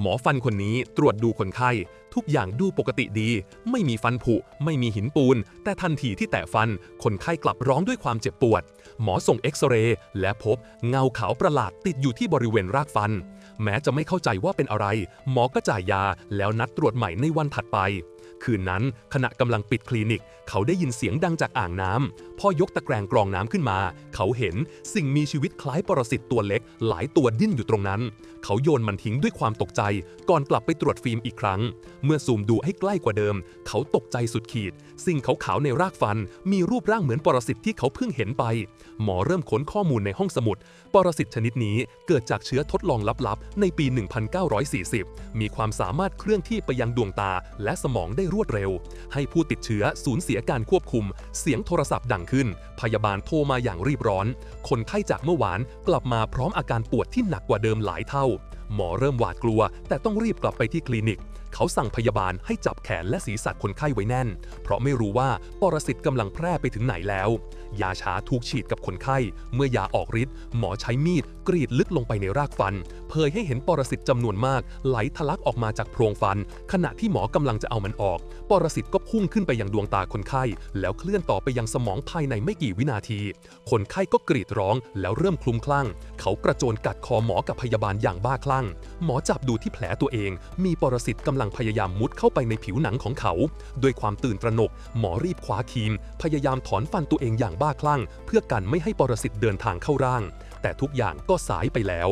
หมอฟันคนนี้ตรวจดูคนไข้ ทุกอย่างดูปกติดี ไม่มีฟันผุ ไม่มีหินปูน แต่ทันทีที่แตะฟัน คนไข้กลับร้องด้วยความเจ็บปวด หมอส่งเอ็กซเรย์และพบเงาขาวประหลาดติดอยู่ที่บริเวณรากฟัน แม้จะไม่เข้าใจว่าเป็นอะไร หมอก็จ่ายยาแล้วนัดตรวจใหม่ในวันถัดไป คืนนั้นขณะกำลังปิดคลินิก เขาได้ยินเสียงดังจากอ่างน้ำพอยกตะแกรงกรองน้ำขึ้นมา เขาเห็นสิ่งมีชีวิตคล้ายปรสิตตัวเล็ก หลายตัวดิ้นอยู่ตรงนั้น เขาโยนมันทิ้งด้วยความตกใจ ก่อนกลับไปตรวจฟิล์มอีกครั้งเมื่อซูมดูให้ใกล้กว่าเดิม เขาตกใจสุดขีด สิ่งขาวๆในรากฟัน มีรูปร่างเหมือนปรสิตที่เขาเพิ่งเห็นไป หมอเริ่มค้นข้อมูลในห้องสมุด ปรสิตชนิดนี้เกิดจากเชื้อทดลองลับๆ ในปี 1940 มีความสามารถเคลื่อนที่ไปยังดวงตา และสมองได้รวดเร็ว ให้ผู้ติดเชื้อสูญเสียการควบคุม เสียงโทรศัพท์ดังขึ้น พยาบาลโทรมาอย่างรีบร้อน คนไข้จากเมื่อวานกลับมาพร้อมอาการปวดที่หนักกว่าเดิมหลายเท่า หมอเริ่มหวาดกลัว แต่ต้องรีบกลับไปที่คลินิก เขาสั่งพยาบาลให้จับแขนและศีรษะคนไข้ไว้แน่น เพราะไม่รู้ว่าปรสิตกำลังแพร่ไปถึงไหนแล้ว ยาชาถูกฉีดกับคนไข้ เมื่อยาออกฤทธิ์หมอใช้มีดกรีดลึกลงไปในรากฟัน เผยให้เห็นปรสิตจำนวนมาก ไหลทะลักออกมาจากโพรงฟัน ขณะที่หมอกำลังจะเอามันออก ปรสิตก็พุ่งขึ้นไปยังดวงตาคนไข้ แล้วเคลื่อนต่อไปยังสมองภายในไม่กี่วินาที คนไข้ก็กรีดร้อง แล้วเริ่มคลุ้มคลั่ง เขากระโจนกัดคอหมอกับพยาบาลอย่างบ้าคลั่ง หมอจับดูที่แผลตัวเอง มีปรสิตกำลังพยายามมุดเข้าไปในผิวหนังของเขา ด้วยความตื่นตระหนก หมอรีบคว้าครีม พยายามถอนฟันตัวเองอย่างบ้าคลั่ง เพื่อกันไม่ให้ปรสิตเดินทางเข้าร่าง แต่ทุกอย่างก็สายไปแล้ว